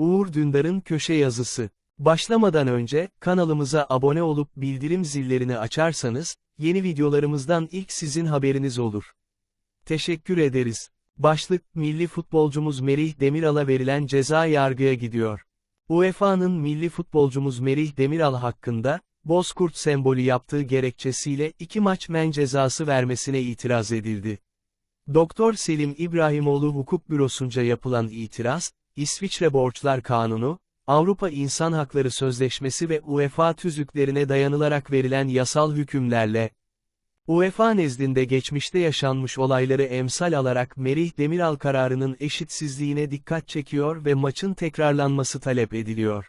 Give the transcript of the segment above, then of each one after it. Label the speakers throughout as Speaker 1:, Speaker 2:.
Speaker 1: Uğur Dündar'ın köşe yazısı. Başlamadan önce, kanalımıza abone olup bildirim zillerini açarsanız, yeni videolarımızdan ilk sizin haberiniz olur. Teşekkür ederiz. Başlık, milli futbolcumuz Merih Demiral'a verilen ceza yargıya gidiyor. UEFA'nın milli futbolcumuz Merih Demiral hakkında, Bozkurt sembolü yaptığı gerekçesiyle iki maç men cezası vermesine itiraz edildi. Doktor Selim İbrahimoğlu Hukuk Bürosu'nca yapılan itiraz, İsviçre Borçlar Kanunu, Avrupa İnsan Hakları Sözleşmesi ve UEFA tüzüklerine dayanılarak verilen yasal hükümlerle, UEFA nezdinde geçmişte yaşanmış olayları emsal alarak Merih Demiral kararının eşitsizliğine dikkat çekiyor ve maçın tekrarlanması talep ediliyor.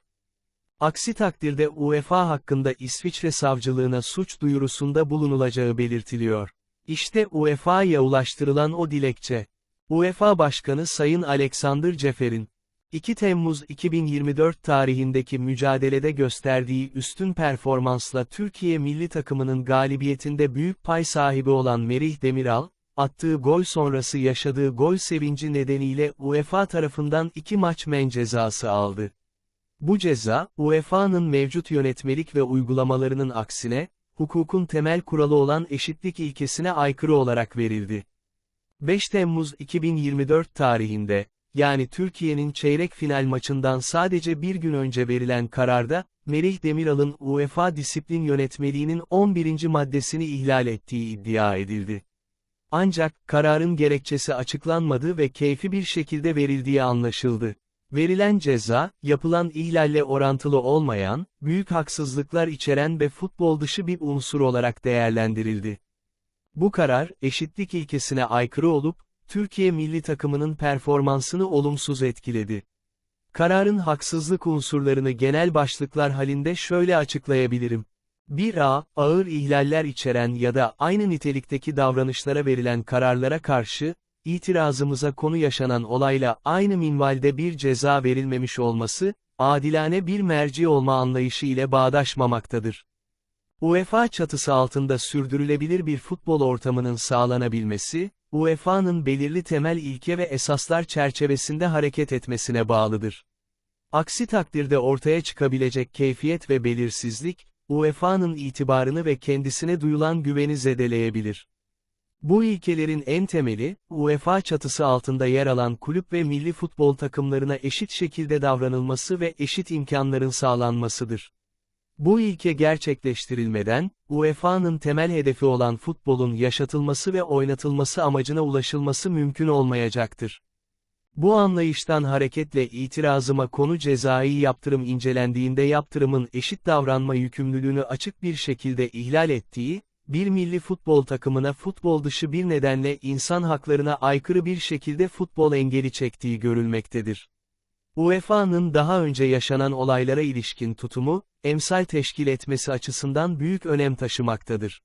Speaker 1: Aksi takdirde UEFA hakkında İsviçre savcılığına suç duyurusunda bulunulacağı belirtiliyor. İşte UEFA'ya ulaştırılan o dilekçe. UEFA Başkanı Sayın Alexander Cefer'in, 2 Temmuz 2024 tarihindeki mücadelede gösterdiği üstün performansla Türkiye milli takımının galibiyetinde büyük pay sahibi olan Merih Demiral, attığı gol sonrası yaşadığı gol sevinci nedeniyle UEFA tarafından iki maç men cezası aldı. Bu ceza, UEFA'nın mevcut yönetmelik ve uygulamalarının aksine, hukukun temel kuralı olan eşitlik ilkesine aykırı olarak verildi. 5 Temmuz 2024 tarihinde, yani Türkiye'nin çeyrek final maçından sadece bir gün önce verilen kararda, Merih Demiral'ın UEFA disiplin yönetmeliğinin 11. maddesini ihlal ettiği iddia edildi. Ancak, kararın gerekçesi açıklanmadı ve keyfi bir şekilde verildiği anlaşıldı. Verilen ceza, yapılan ihlalle orantılı olmayan, büyük haksızlıklar içeren ve futbol dışı bir unsur olarak değerlendirildi. Bu karar, eşitlik ilkesine aykırı olup, Türkiye milli takımının performansını olumsuz etkiledi. Kararın haksızlık unsurlarını genel başlıklar halinde şöyle açıklayabilirim. 1a, ağır ihlaller içeren ya da aynı nitelikteki davranışlara verilen kararlara karşı, itirazımıza konu yaşanan olayla aynı minvalde bir ceza verilmemiş olması, adilane bir merci olma anlayışı ile bağdaşmamaktadır. UEFA çatısı altında sürdürülebilir bir futbol ortamının sağlanabilmesi, UEFA'nın belirli temel ilke ve esaslar çerçevesinde hareket etmesine bağlıdır. Aksi takdirde ortaya çıkabilecek keyfiyet ve belirsizlik, UEFA'nın itibarını ve kendisine duyulan güveni zedeleyebilir. Bu ilkelerin en temeli, UEFA çatısı altında yer alan kulüp ve milli futbol takımlarına eşit şekilde davranılması ve eşit imkanların sağlanmasıdır. Bu ilke gerçekleştirilmeden, UEFA'nın temel hedefi olan futbolun yaşatılması ve oynatılması amacına ulaşılması mümkün olmayacaktır. Bu anlayıştan hareketle itirazıma konu cezai yaptırım incelendiğinde yaptırımın eşit davranma yükümlülüğünü açık bir şekilde ihlal ettiği, bir milli futbol takımına futbol dışı bir nedenle insan haklarına aykırı bir şekilde futbol engeli çektiği görülmektedir. UEFA'nın daha önce yaşanan olaylara ilişkin tutumu, emsal teşkil etmesi açısından büyük önem taşımaktadır.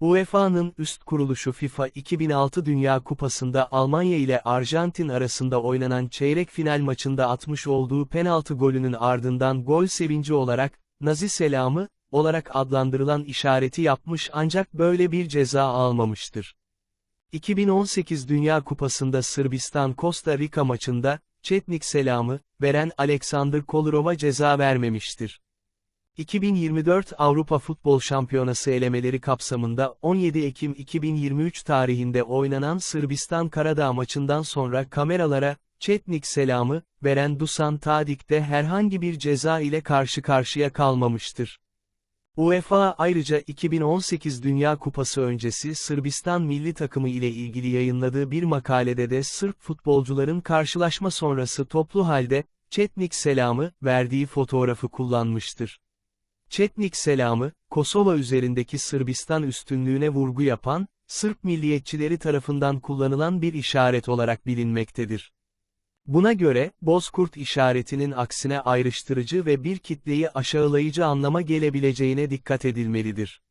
Speaker 1: UEFA'nın üst kuruluşu FIFA 2006 Dünya Kupası'nda Almanya ile Arjantin arasında oynanan çeyrek final maçında atmış olduğu penaltı golünün ardından gol sevinci olarak, Nazi selamı, olarak adlandırılan işareti yapmış ancak böyle bir ceza almamıştır. 2018 Dünya Kupası'nda Sırbistan-Costa Rica maçında, Çetnik selamı, veren Alexander Kolarova ceza vermemiştir. 2024 Avrupa Futbol Şampiyonası elemeleri kapsamında 17 Ekim 2023 tarihinde oynanan Sırbistan Karadağ maçından sonra kameralara, Çetnik selamı, veren Dusan Tadic de herhangi bir ceza ile karşı karşıya kalmamıştır. UEFA ayrıca 2018 Dünya Kupası öncesi Sırbistan milli takımı ile ilgili yayınladığı bir makalede de Sırp futbolcuların karşılaşma sonrası toplu halde, Çetnik selamı, verdiği fotoğrafı kullanmıştır. Çetnik selamı, Kosova üzerindeki Sırbistan üstünlüğüne vurgu yapan, Sırp milliyetçileri tarafından kullanılan bir işaret olarak bilinmektedir. Buna göre, bozkurt işaretinin aksine ayrıştırıcı ve bir kitleyi aşağılayıcı anlama gelebileceğine dikkat edilmelidir.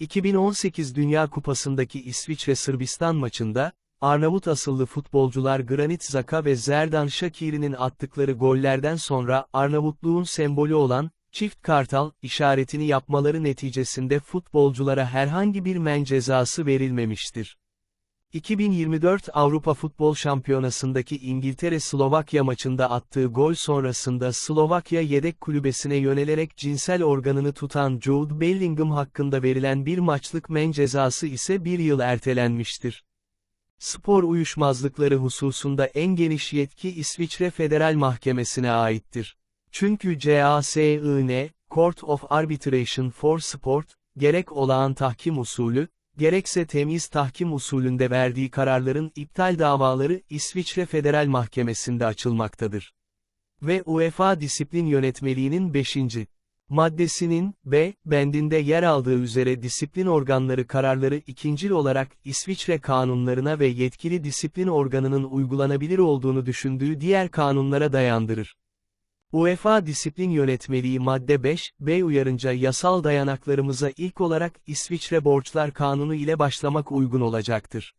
Speaker 1: 2018 Dünya Kupası'ndaki İsviçre-Sırbistan maçında, Arnavut asıllı futbolcular Granit Xhaka ve Zerdan Shaqiri'nin attıkları gollerden sonra Arnavutluğun sembolü olan, çift kartal, işaretini yapmaları neticesinde futbolculara herhangi bir men cezası verilmemiştir. 2024 Avrupa Futbol Şampiyonası'ndaki İngiltere-Slovakya maçında attığı gol sonrasında Slovakya yedek kulübesine yönelerek cinsel organını tutan Jude Bellingham hakkında verilen bir maçlık men cezası ise bir yıl ertelenmiştir. Spor uyuşmazlıkları hususunda en geniş yetki İsviçre Federal Mahkemesi'ne aittir. Çünkü CASIN, Court of Arbitration for Sport, gerek olağan tahkim usulü, gerekse temiz tahkim usulünde verdiği kararların iptal davaları İsviçre Federal Mahkemesi'nde açılmaktadır. Ve UEFA Disiplin Yönetmeliğinin 5. maddesinin, B, bendinde yer aldığı üzere disiplin organları kararları ikincil olarak İsviçre kanunlarına ve yetkili disiplin organının uygulanabilir olduğunu düşündüğü diğer kanunlara dayandırır. UEFA Disiplin Yönetmeliği madde 5, B uyarınca yasal dayanaklarımıza ilk olarak İsviçre Borçlar Kanunu ile başlamak uygun olacaktır.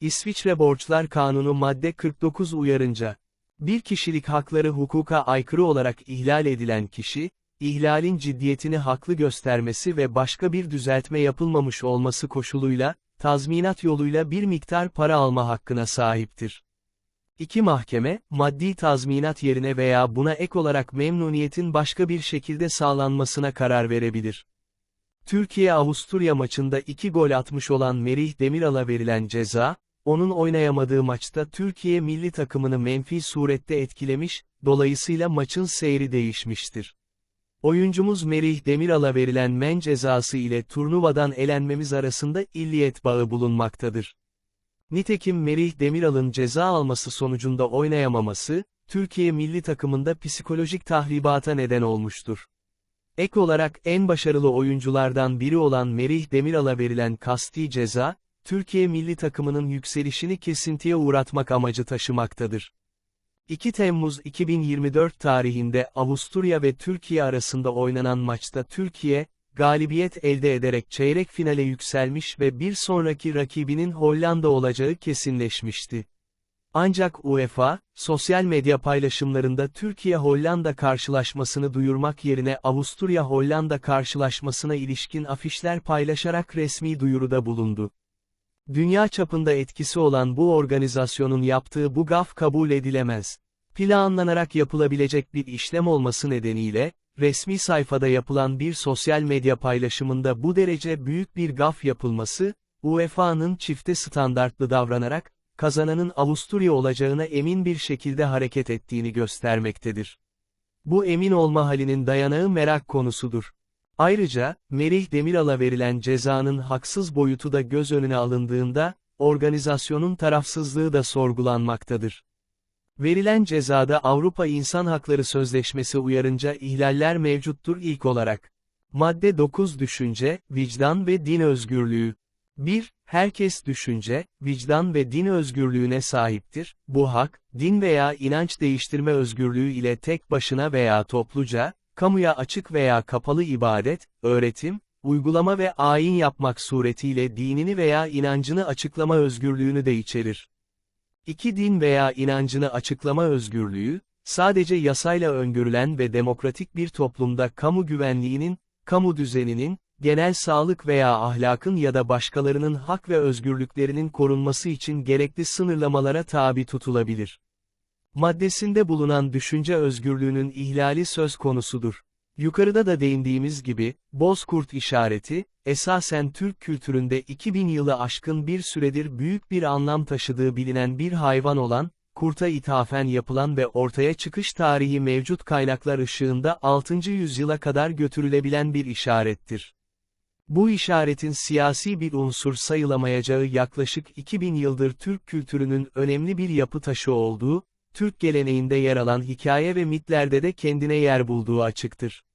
Speaker 1: İsviçre Borçlar Kanunu madde 49 uyarınca, bir kişilik hakları hukuka aykırı olarak ihlal edilen kişi, ihlalin ciddiyetini haklı göstermesi ve başka bir düzeltme yapılmamış olması koşuluyla, tazminat yoluyla bir miktar para alma hakkına sahiptir. İki mahkeme, maddi tazminat yerine veya buna ek olarak memnuniyetin başka bir şekilde sağlanmasına karar verebilir. Türkiye-Avusturya maçında iki gol atmış olan Merih Demiral'a verilen ceza, onun oynayamadığı maçta Türkiye milli takımını menfi surette etkilemiş, dolayısıyla maçın seyri değişmiştir. Oyuncumuz Merih Demiral'a verilen men cezası ile turnuvadan elenmemiz arasında illiyet bağı bulunmaktadır. Nitekim Merih Demiral'ın ceza alması sonucunda oynayamaması, Türkiye milli takımında psikolojik tahribata neden olmuştur. Ek olarak en başarılı oyunculardan biri olan Merih Demiral'a verilen kasti ceza, Türkiye milli takımının yükselişini kesintiye uğratmak amacı taşımaktadır. 2 Temmuz 2024 tarihinde Avusturya ve Türkiye arasında oynanan maçta Türkiye, galibiyet elde ederek çeyrek finale yükselmiş ve bir sonraki rakibinin Hollanda olacağı kesinleşmişti. Ancak UEFA, sosyal medya paylaşımlarında Türkiye-Hollanda karşılaşmasını duyurmak yerine Avusturya-Hollanda karşılaşmasına ilişkin afişler paylaşarak resmi duyuruda bulundu. Dünya çapında etkisi olan bu organizasyonun yaptığı bu gaf kabul edilemez. Planlanarak yapılabilecek bir işlem olması nedeniyle, resmi sayfada yapılan bir sosyal medya paylaşımında bu derece büyük bir gaf yapılması, UEFA'nın çifte standartlı davranarak, kazananın Avusturya olacağına emin bir şekilde hareket ettiğini göstermektedir. Bu emin olma halinin dayanağı merak konusudur. Ayrıca, Merih Demiral'a verilen cezanın haksız boyutu da göz önüne alındığında, organizasyonun tarafsızlığı da sorgulanmaktadır. Verilen cezada Avrupa İnsan Hakları Sözleşmesi uyarınca ihlaller mevcuttur ilk olarak. Madde 9 Düşünce, vicdan ve din özgürlüğü. 1. Herkes düşünce, vicdan ve din özgürlüğüne sahiptir. Bu hak, din veya inanç değiştirme özgürlüğü ile tek başına veya topluca, kamuya açık veya kapalı ibadet, öğretim, uygulama ve ayin yapmak suretiyle dinini veya inancını açıklama özgürlüğünü de içerir. İki din veya inancını açıklama özgürlüğü, sadece yasayla öngörülen ve demokratik bir toplumda kamu güvenliğinin, kamu düzeninin, genel sağlık veya ahlakın ya da başkalarının hak ve özgürlüklerinin korunması için gerekli sınırlamalara tabi tutulabilir. Maddesinde bulunan düşünce özgürlüğünün ihlali söz konusudur. Yukarıda da değindiğimiz gibi, Bozkurt işareti, esasen Türk kültüründe 2000 yılı aşkın bir süredir büyük bir anlam taşıdığı bilinen bir hayvan olan, kurta ithafen yapılan ve ortaya çıkış tarihi mevcut kaynaklar ışığında 6. yüzyıla kadar götürülebilen bir işarettir. Bu işaretin siyasi bir unsur sayılamayacağı yaklaşık 2000 yıldır Türk kültürünün önemli bir yapı taşı olduğu, Türk geleneğinde yer alan hikaye ve mitlerde de kendine yer bulduğu açıktır.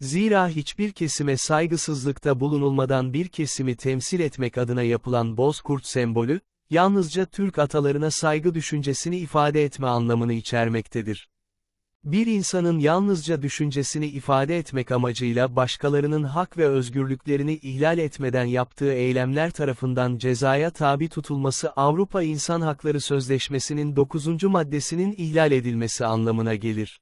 Speaker 1: Zira hiçbir kesime saygısızlıkta bulunulmadan bir kesimi temsil etmek adına yapılan bozkurt sembolü, yalnızca Türk atalarına saygı düşüncesini ifade etme anlamını içermektedir. Bir insanın yalnızca düşüncesini ifade etmek amacıyla başkalarının hak ve özgürlüklerini ihlal etmeden yaptığı eylemler tarafından cezaya tabi tutulması Avrupa İnsan Hakları Sözleşmesi'nin 9. maddesinin ihlal edilmesi anlamına gelir.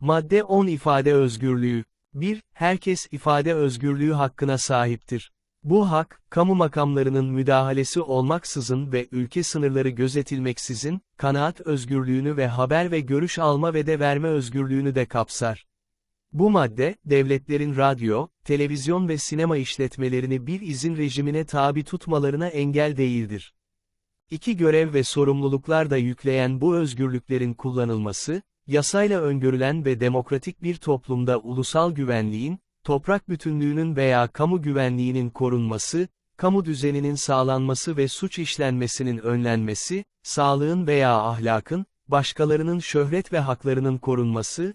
Speaker 1: Madde 10 ifade özgürlüğü 1. Herkes ifade özgürlüğü hakkına sahiptir. Bu hak, kamu makamlarının müdahalesi olmaksızın ve ülke sınırları gözetilmeksizin, kanaat özgürlüğünü ve haber ve görüş alma ve de verme özgürlüğünü de kapsar. Bu madde, devletlerin radyo, televizyon ve sinema işletmelerini bir izin rejimine tabi tutmalarına engel değildir. İki görev ve sorumluluklar da yükleyen bu özgürlüklerin kullanılması, yasayla öngörülen ve demokratik bir toplumda ulusal güvenliğin, toprak bütünlüğünün veya kamu güvenliğinin korunması, kamu düzeninin sağlanması ve suç işlenmesinin önlenmesi, sağlığın veya ahlakın, başkalarının şöhret ve haklarının korunması,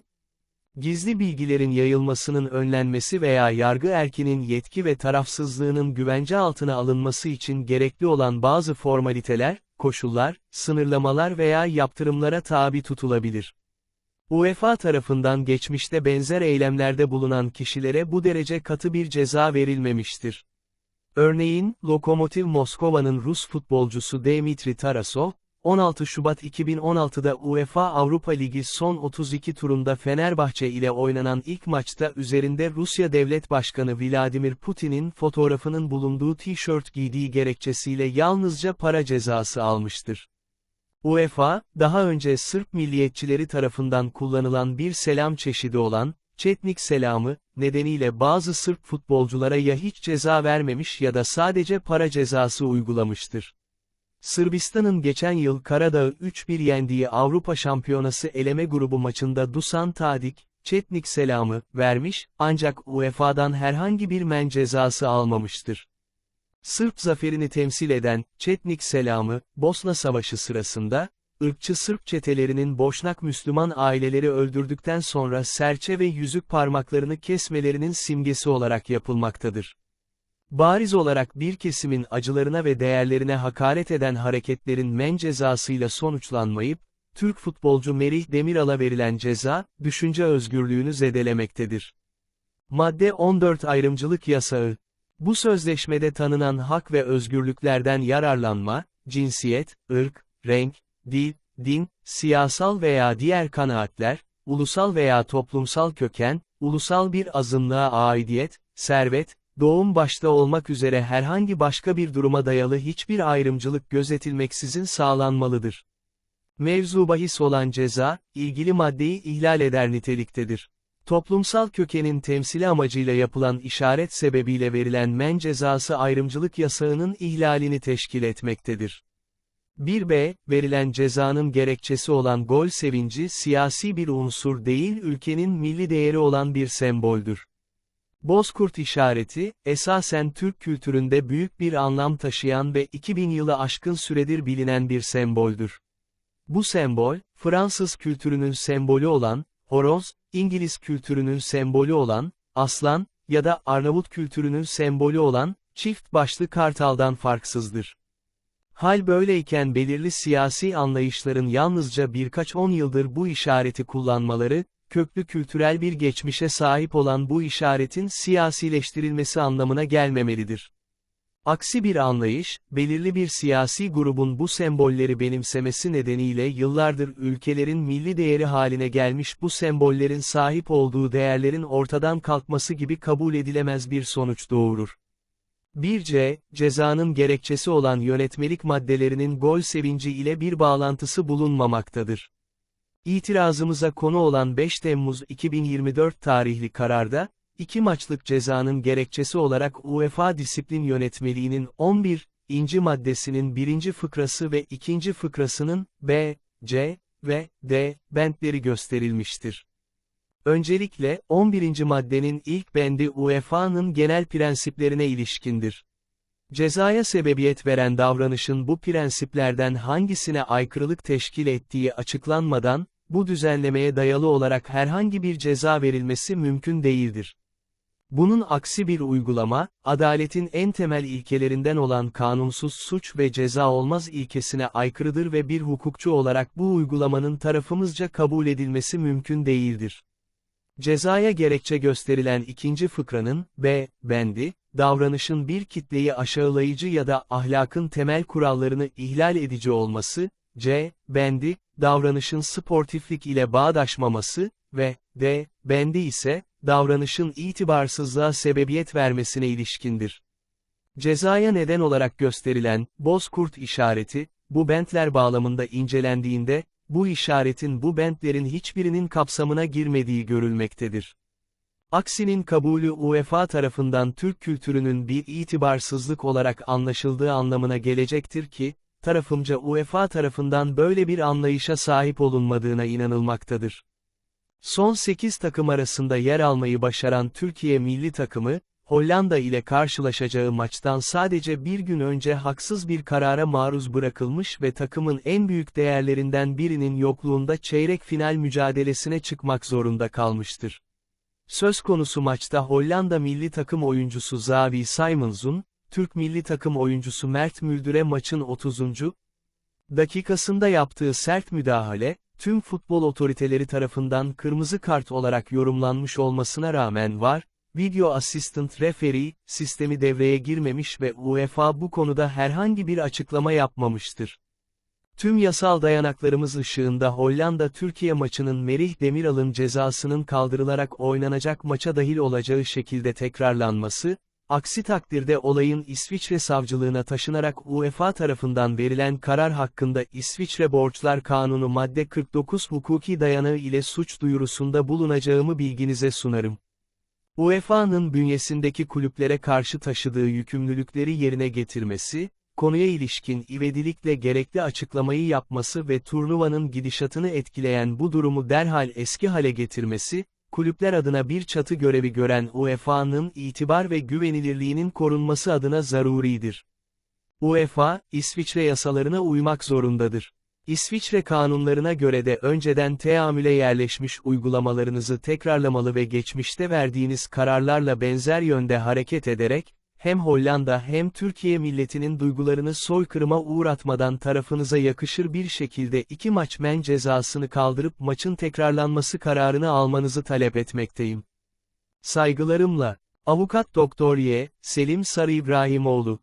Speaker 1: gizli bilgilerin yayılmasının önlenmesi veya yargı erkinin yetki ve tarafsızlığının güvence altına alınması için gerekli olan bazı formaliteler, koşullar, sınırlamalar veya yaptırımlara tabi tutulabilir. UEFA tarafından geçmişte benzer eylemlerde bulunan kişilere bu derece katı bir ceza verilmemiştir. Örneğin, Lokomotiv Moskova'nın Rus futbolcusu Dmitri Tarasov, 16 Şubat 2016'da UEFA Avrupa Ligi son 32 turunda Fenerbahçe ile oynanan ilk maçta üzerinde Rusya Devlet Başkanı Vladimir Putin'in fotoğrafının bulunduğu tişört giydiği gerekçesiyle yalnızca para cezası almıştır. UEFA, daha önce Sırp milliyetçileri tarafından kullanılan bir selam çeşidi olan, Çetnik selamı, nedeniyle bazı Sırp futbolculara ya hiç ceza vermemiş ya da sadece para cezası uygulamıştır. Sırbistan'ın geçen yıl Karadağ'ı 3-1 yendiği Avrupa Şampiyonası eleme grubu maçında Dusan Tadic, Çetnik selamı, vermiş, ancak UEFA'dan herhangi bir men cezası almamıştır. Sırp zaferini temsil eden, Çetnik selamı, Bosna Savaşı sırasında, ırkçı Sırp çetelerinin Boşnak Müslüman aileleri öldürdükten sonra serçe ve yüzük parmaklarını kesmelerinin simgesi olarak yapılmaktadır. Bariz olarak bir kesimin acılarına ve değerlerine hakaret eden hareketlerin men cezasıyla sonuçlanmayıp, Türk futbolcu Merih Demiral'a verilen ceza, düşünce özgürlüğünü zedelemektedir. Madde 14 Ayrımcılık Yasağı Bu sözleşmede tanınan hak ve özgürlüklerden yararlanma, cinsiyet, ırk, renk, dil, din, siyasal veya diğer kanaatler, ulusal veya toplumsal köken, ulusal bir azınlığa aidiyet, servet, doğum başta olmak üzere herhangi başka bir duruma dayalı hiçbir ayrımcılık gözetilmeksizin sağlanmalıdır. Mevzu bahis olan ceza, ilgili maddeyi ihlal eder niteliktedir. Toplumsal kökenin temsili amacıyla yapılan işaret sebebiyle verilen men cezası ayrımcılık yasağının ihlalini teşkil etmektedir. 1b, verilen cezanın gerekçesi olan gol sevinci siyasi bir unsur değil ülkenin milli değeri olan bir semboldür. Bozkurt işareti, esasen Türk kültüründe büyük bir anlam taşıyan ve 2000 yılı aşkın süredir bilinen bir semboldür. Bu sembol, Fransız kültürünün sembolü olan, horoz, İngiliz kültürünün sembolü olan, aslan, ya da Arnavut kültürünün sembolü olan, çift başlı kartaldan farksızdır. Hal böyleyken belirli siyasi anlayışların yalnızca birkaç on yıldır bu işareti kullanmaları, köklü kültürel bir geçmişe sahip olan bu işaretin siyasileştirilmesi anlamına gelmemelidir. Aksi bir anlayış, belirli bir siyasi grubun bu sembolleri benimsemesi nedeniyle yıllardır ülkelerin milli değeri haline gelmiş bu sembollerin sahip olduğu değerlerin ortadan kalkması gibi kabul edilemez bir sonuç doğurur. 1c, cezanın gerekçesi olan yönetmelik maddelerinin gol sevinci ile bir bağlantısı bulunmamaktadır. İtirazımıza konu olan 5 Temmuz 2024 tarihli kararda, iki maçlık cezanın gerekçesi olarak UEFA disiplin yönetmeliğinin 11. inci maddesinin birinci fıkrası ve ikinci fıkrasının B, C ve D bentleri gösterilmiştir. Öncelikle, 11. maddenin ilk bendi UEFA'nın genel prensiplerine ilişkindir. Cezaya sebebiyet veren davranışın bu prensiplerden hangisine aykırılık teşkil ettiği açıklanmadan, bu düzenlemeye dayalı olarak herhangi bir ceza verilmesi mümkün değildir. Bunun aksi bir uygulama, adaletin en temel ilkelerinden olan kanunsuz suç ve ceza olmaz ilkesine aykırıdır ve bir hukukçu olarak bu uygulamanın tarafımızca kabul edilmesi mümkün değildir. Cezaya gerekçe gösterilen ikinci fıkranın, B, bendi, davranışın bir kitleyi aşağılayıcı ya da ahlakın temel kurallarını ihlal edici olması, C, bendi, davranışın sportiflik ile bağdaşmaması ve D, bendi ise, davranışın itibarsızlığa sebebiyet vermesine ilişkindir. Cezaya neden olarak gösterilen, bozkurt işareti, bu bentler bağlamında incelendiğinde, bu işaretin bu bentlerin hiçbirinin kapsamına girmediği görülmektedir. Aksinin kabulü UEFA tarafından Türk kültürünün bir itibarsızlık olarak anlaşıldığı anlamına gelecektir ki, tarafımca UEFA tarafından böyle bir anlayışa sahip olunmadığına inanılmaktadır. Son 8 takım arasında yer almayı başaran Türkiye milli takımı, Hollanda ile karşılaşacağı maçtan sadece bir gün önce haksız bir karara maruz bırakılmış ve takımın en büyük değerlerinden birinin yokluğunda çeyrek final mücadelesine çıkmak zorunda kalmıştır. Söz konusu maçta Hollanda milli takım oyuncusu Xavi Simons'un, Türk milli takım oyuncusu Mert Müldür'e maçın 30. dakikasında yaptığı sert müdahale, tüm futbol otoriteleri tarafından kırmızı kart olarak yorumlanmış olmasına rağmen var, Video Assistant Referee, sistemi devreye girmemiş ve UEFA bu konuda herhangi bir açıklama yapmamıştır. Tüm yasal dayanaklarımız ışığında Hollanda-Türkiye maçının Merih Demiral'ın cezasının kaldırılarak oynanacak maça dahil olacağı şekilde tekrarlanması, aksi takdirde olayın İsviçre savcılığına taşınarak UEFA tarafından verilen karar hakkında İsviçre Borçlar Kanunu madde 49 hukuki dayanağı ile suç duyurusunda bulunacağımı bilginize sunarım. UEFA'nın bünyesindeki kulüplere karşı taşıdığı yükümlülükleri yerine getirmesi, konuya ilişkin ivedilikle gerekli açıklamayı yapması ve turnuvanın gidişatını etkileyen bu durumu derhal eski hale getirmesi, kulüpler adına bir çatı görevi gören UEFA'nın itibar ve güvenilirliğinin korunması adına zaruridir. UEFA, İsviçre yasalarına uymak zorundadır. İsviçre kanunlarına göre de önceden teamüle yerleşmiş uygulamalarınızı tekrarlamalı ve geçmişte verdiğiniz kararlarla benzer yönde hareket ederek, hem Hollanda hem Türkiye milletinin duygularını soykırıma uğratmadan tarafınıza yakışır bir şekilde iki maç men cezasını kaldırıp maçın tekrarlanması kararını almanızı talep etmekteyim. Saygılarımla, Avukat Doktor Y, Selim Sarı İbrahimoğlu